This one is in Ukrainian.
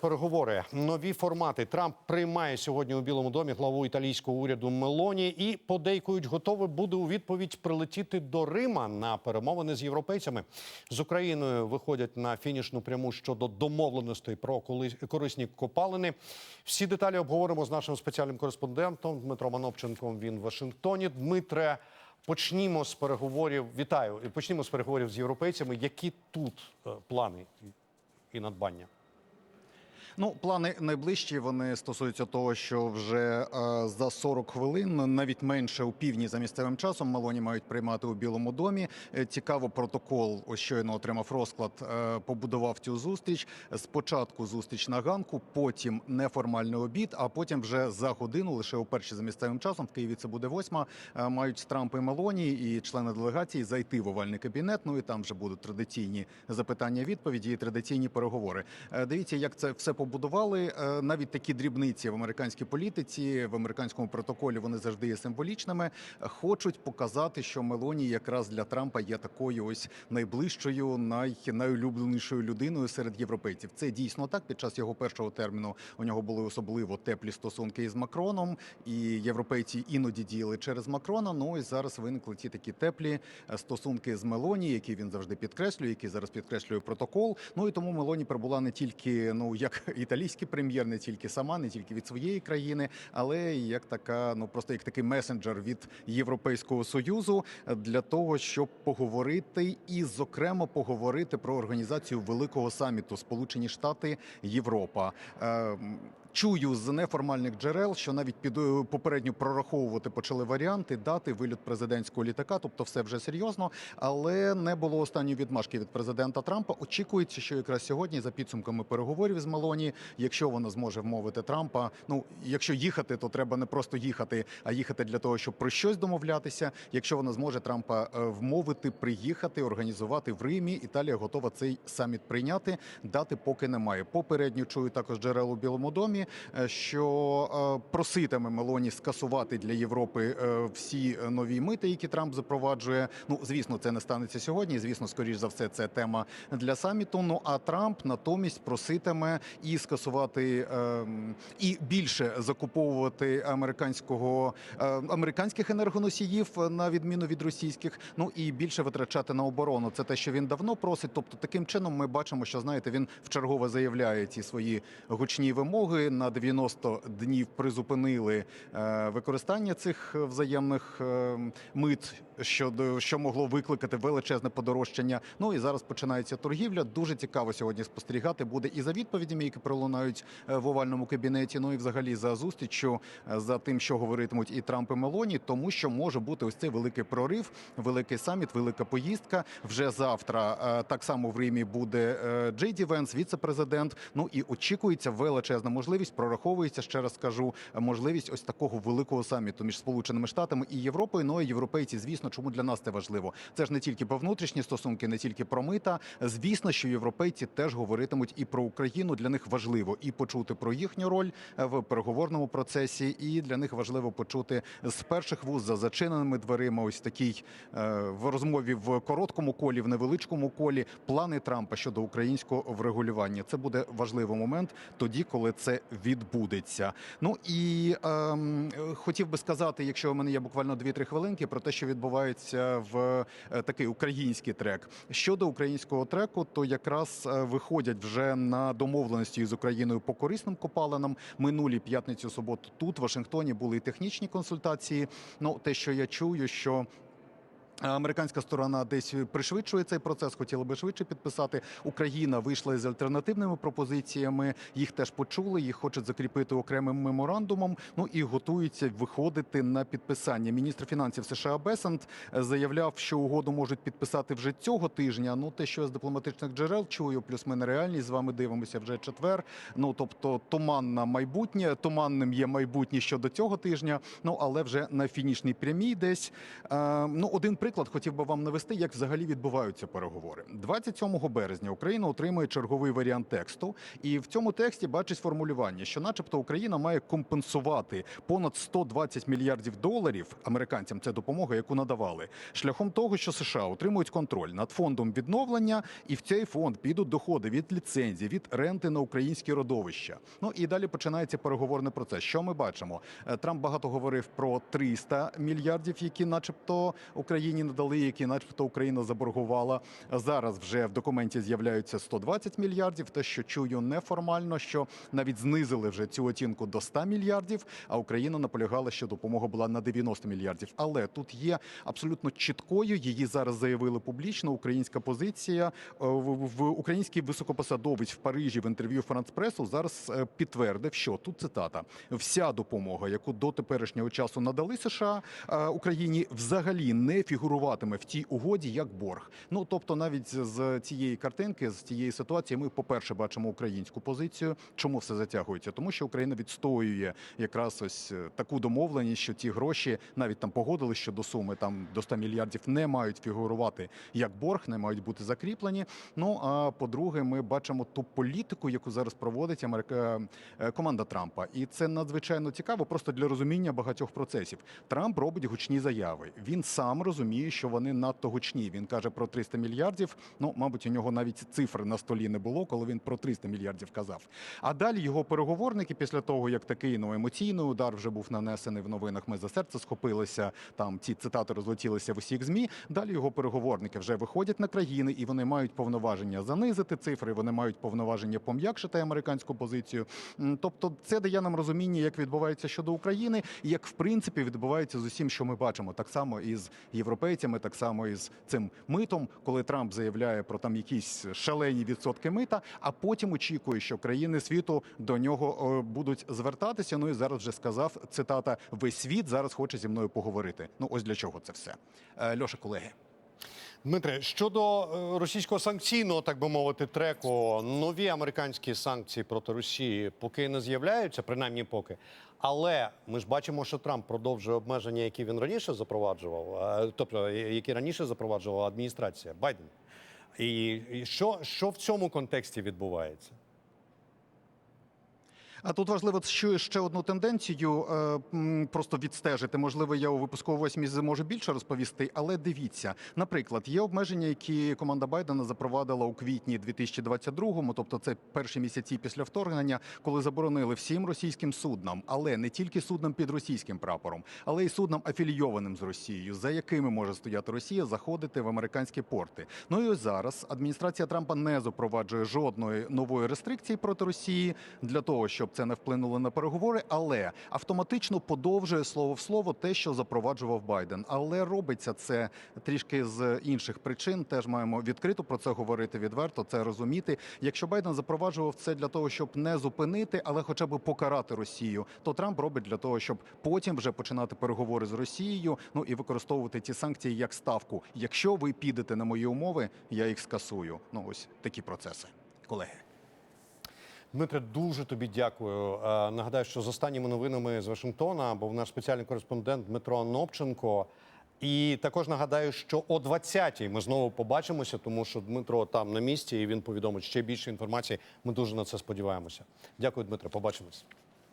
Переговори нові формати. Трамп приймає сьогодні у Білому домі главу італійського уряду Мелоні і подейкують, готовий буде у відповідь прилетіти до Рима на перемовини з європейцями. З Україною виходять на фінішну пряму щодо домовленостей про корисні копалини. Всі деталі обговоримо з нашим спеціальним кореспондентом Дмитром Анопченком. Він в Вашингтоні. Дмитре, почнімо з переговорів. Вітаю. Почнімо з переговорів з європейцями. Які тут е, плани і надбання? Ну, плани найближчі вони стосуються того, що вже е, за 40 хвилин, навіть менше у півдні за місцевим часом, Малоні мають приймати у Білому домі. Е, Цікаво, протокол ось щойно отримав розклад, е, побудував цю зустріч. Спочатку зустріч на ганку, потім неформальний обід, а потім вже за годину, лише у перші за місцевим часом, в Києві це буде восьма. е, Мають Трамп і Малоні і члени делегації зайти в овальний кабінет. Ну і там вже будуть традиційні запитання, відповіді і традиційні переговори. Е, Дивіться, як це все побудували. Е, Навіть такі дрібниці в американській політиці, в американському протоколі вони завжди є символічними. Хочуть показати, що Мелоні якраз для Трампа є такою ось найближчою, най, найулюбленішою людиною серед європейців. Це дійсно так. Під час його першого терміну у нього були особливо теплі стосунки із Макроном, і європейці іноді діяли через Макрона. Ну і зараз виникли ті такі теплі е, стосунки з Мелоні, які він завжди підкреслює, які зараз підкреслює протокол. Ну і тому Мелоні прибула не тільки ну як італійський прем'єр, не тільки сама, не тільки від своєї країни, але як така, ну просто як такий месенджер від Європейського союзу е, для того, щоб поговорити і, зокрема, поговорити про організацію великого саміту Сполучені Штати Європа. Чую з неформальних джерел, що навіть під е, попередньо прораховувати почали варіанти дати виліт президентського літака, тобто все вже серйозно, але не було останньої відмашки від президента Трампа. Очікується, що якраз сьогодні, за підсумками переговорів з Мелоні, якщо вона зможе вмовити Трампа, ну якщо їхати, то треба не просто їхати, а їхати для того, щоб про щось домовлятися. Якщо вона зможе Трампа е, вмовити, приїхати, організувати в Римі, Італія готова цей саміт прийняти. Дати поки немає. Попередньо чую також джерел у Білому домі, е, що е, проситиме Мелоні скасувати для Європи е, всі нові мити, які Трамп запроваджує. Ну звісно, це не станеться сьогодні. Звісно, скоріш за все, це тема для саміту. Ну а Трамп натомість проситиме і скасувати е, і більше закуповувати американського американських енергоносіїв на відміну від російських. Ну і більше витрачати на оборону. Це те, що він давно просить. Тобто, таким чином ми бачимо, що знаєте, він вчергове заявляє ці свої гучні вимоги. На 90 днів призупинили е, використання цих взаємних е, мит, що, що могло викликати величезне подорожчання. Ну і зараз починається торгівля. Дуже цікаво сьогодні спостерігати буде і за відповідями, які пролунають е, в овальному кабінеті. Ну і взагалі за зустріччю, е, за тим, що говоритимуть і Трамп і Мелоні, тому що може бути ось цей великий прорив, великий саміт, велика поїздка. Вже завтра е, так само в Римі буде Джей Ді Венс, віце-президент. Ну і очікується величезна можливість. Прораховується ще раз скажу можливість ось такого великого саміту між Сполученими Штатами і Європою. Ну і європейці, звісно, чому для нас це важливо? Це ж не тільки про внутрішні стосунки, не тільки про мита. Звісно, що європейці теж говоритимуть і про Україну. Для них важливо і почути про їхню роль е, в переговорному процесі, і для них важливо почути з перших вуз за зачиненими дверима. Ось такий е, в розмові в короткому колі, в невеличкому колі плани Трампа щодо українського врегулювання. Це буде важливий момент тоді, коли це відбудеться. Ну і ем, хотів би сказати, якщо у мене є буквально 2-3 хвилинки, про те, що відбувається в е, такий український трек. Щодо українського треку, то якраз е, виходять вже на домовленості з Україною по корисним копалинам. Минулі п'ятницю, суботу тут в Вашингтоні були і технічні консультації. Ну те, що я чую, що Американська сторона десь пришвидшує цей процес, хотіла би швидше підписати. Україна вийшла з альтернативними пропозиціями. Їх теж почули, їх хочуть закріпити окремим меморандумом. Ну і готуються виходити на підписання. Міністр фінансів США Бесент заявляв, що угоду можуть підписати вже цього тижня. Ну те, що я з дипломатичних джерел чую, плюс ми на реальність з вами дивимося вже четвер. Ну тобто, туманна майбутнє, туманним є майбутнє щодо цього тижня. Ну але вже на фінішній прямій десь. Е, ну один приклад. Приклад хотів би вам навести, як взагалі відбуваються переговори. 27 березня Україна отримує черговий варіант тексту, і в цьому тексті бачить формулювання, що, начебто, Україна має компенсувати понад 120 мільярдів доларів американцям. Це допомога, яку надавали, шляхом того, що США отримують контроль над фондом відновлення, і в цей фонд підуть доходи від ліцензій, від ренти на українські родовища. Ну і далі починається переговорний процес. Що ми бачимо? Е, Трамп багато говорив про 300 мільярдів, які, начебто, Україні надали, які, начебто, Україна заборгувала. Зараз вже в документі з'являються 120 мільярдів. Те, що чую неформально, що навіть знизили вже цю оцінку до 100 мільярдів. А Україна наполягала, що допомога була на 90 мільярдів. Але тут є абсолютно чіткою. Її зараз заявили публічно. Українська позиція Е, в, український високопосадовець в Парижі в інтерв'ю Франц Пресу зараз е, підтвердив, що тут цитата: вся допомога, яку до теперішнього часу надали США е, Україні, взагалі не фігуруватиме в тій угоді як борг. Ну тобто, навіть з цієї картинки, з цієї ситуації, ми, по-перше, бачимо українську позицію. Чому все затягується? Тому що Україна відстоює якраз ось е, таку домовленість, що ті гроші навіть там погодили щодо суми там до 100 мільярдів не мають фігурувати як борг, не мають бути закріплені. Ну а по-друге, ми бачимо ту політику, яку зараз проводить Америка е, команда Трампа, і це надзвичайно цікаво, просто для розуміння багатьох процесів. Трамп робить гучні заяви. Він сам розуміє, що вони надто гучні. Він каже про 300 мільярдів. Ну, мабуть, у нього навіть цифри на столі не було, коли він про 300 мільярдів казав. А далі його переговорники, після того як такий ну емоційний удар вже був нанесений в новинах. Ми за серце схопилися. Там ці цитати розлетілися в усіх змі. Далі його переговорники вже виходять на країни, і вони мають повноваження занизити цифри. Вони мають повноваження пом'якшити американську позицію. Тобто, це дає нам розуміння, як відбувається щодо України, і як в принципі відбувається з усім, що ми бачимо, так само і з європейцями, так само і з цим митом, коли Трамп заявляє про там якісь шалені відсотки мита, а потім очікує, що країни світу до нього е, будуть звертатися. Ну і зараз вже сказав цитата: весь світ зараз хоче зі мною поговорити. Ну ось для чого це все. Е, Льоша, колеги. Дмитре, щодо е, російського санкційного, так би мовити, треку, нові американські санкції проти Росії поки не з'являються, принаймні поки. Але ми ж бачимо, що Трамп продовжує обмеження, які він раніше запроваджував, е, тобто е, які раніше запроваджувала адміністрація Байден. І, що, що в цьому контексті відбувається? А тут важливо що ще одну тенденцію е, просто відстежити. Можливо, я у випусковій смізі зможу більше розповісти, але дивіться, наприклад, є обмеження, які команда Байдена запровадила у квітні 2022-му, тобто це перші місяці після вторгнення, коли заборонили всім російським суднам, але не тільки суднам під російським прапором, але й суднам афілійованим з Росією, за якими може стояти Росія, заходити в американські порти. Ну і ось зараз адміністрація Трампа не запроваджує жодної нової рестрикції проти Росії для того, щоб це не вплинуло на переговори, але автоматично подовжує слово в слово те, що запроваджував Байден. Але робиться це трішки з інших причин. Теж маємо відкрито про це говорити відверто, це розуміти. Якщо Байден запроваджував це для того, щоб не зупинити, але хоча б покарати Росію, то Трамп робить для того, щоб потім вже починати переговори з Росією. Ну і використовувати ці санкції як ставку. Якщо ви підете на мої умови, я їх скасую. Ну ось такі процеси, колеги. Дмитре, дуже тобі дякую. Е, Нагадаю, що з останніми новинами з Вашингтона був наш спеціальний кореспондент Дмитро Нопченко. І також нагадаю, що о 20-й ми знову побачимося, тому що Дмитро там на місці і він повідомить ще більше інформації. Ми дуже на це сподіваємося. Дякую, Дмитро. Побачимось.